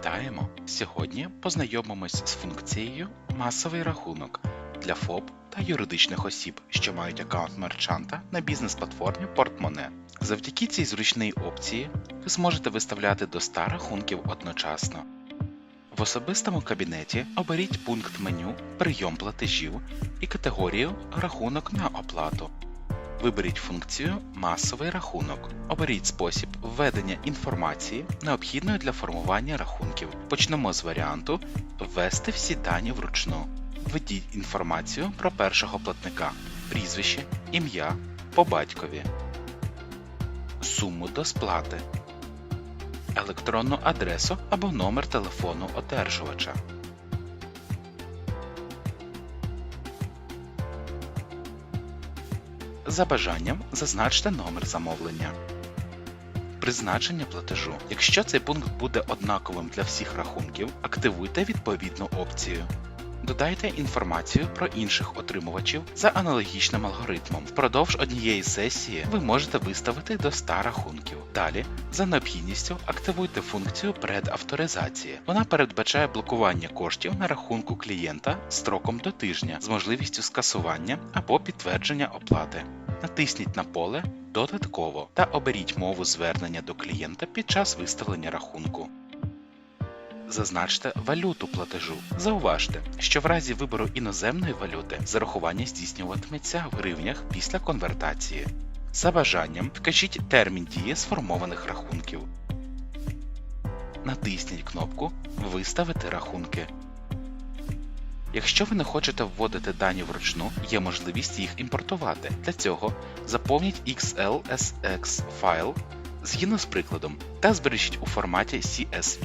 Вітаємо! Сьогодні познайомимось з функцією масовий рахунок для ФОП та юридичних осіб, що мають аккаунт мерчанта на бізнес-платформі Портмоне. Завдяки цій зручній опції ви зможете виставляти до 100 рахунків одночасно. В особистому кабінеті оберіть пункт меню Прийом платежів і категорію Рахунок на оплату. Виберіть функцію Масовий рахунок. Оберіть спосіб введення інформації, необхідної для формування рахунків. Почнемо з варіанту Ввести всі дані вручну. Введіть інформацію про першого платника, прізвище, ім'я, по батькові, суму до сплати, електронну адресу або номер телефону одержувача. За бажанням зазначте номер замовлення. Призначення платежу. Якщо цей пункт буде однаковим для всіх рахунків, активуйте відповідну опцію. Додайте інформацію про інших отримувачів за аналогічним алгоритмом. Впродовж однієї сесії ви можете виставити до 100 рахунків. Далі, за необхідністю, активуйте функцію предавторизації. Вона передбачає блокування коштів на рахунку клієнта строком до тижня з можливістю скасування або підтвердження оплати. Натисніть на поле Додатково та оберіть мову звернення до клієнта під час виставлення рахунку. Зазначте валюту платежу. Зауважте, що в разі вибору іноземної валюти зарахування здійснюватиметься в гривнях після конвертації. За бажанням вкажіть термін дії сформованих рахунків. Натисніть кнопку Виставити рахунки. Якщо ви не хочете вводити дані вручну, є можливість їх імпортувати. Для цього заповніть XLSX файл згідно з прикладом та збережіть у форматі CSV.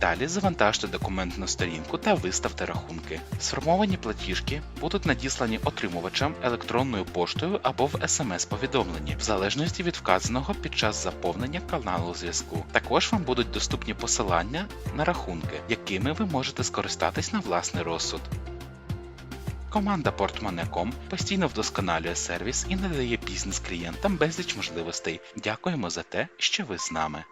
Далі завантажте документ на сторінку та виставте рахунки. Сформовані платіжки будуть надіслані отримувачам електронною поштою або в смс-повідомленні, в залежності від вказаного під час заповнення каналу зв'язку. Також вам будуть доступні посилання на рахунки, якими ви можете скористатись на власний розсуд. Команда Portmone.com постійно вдосконалює сервіс і надає бізнес-клієнтам безліч можливостей. Дякуємо за те, що ви з нами.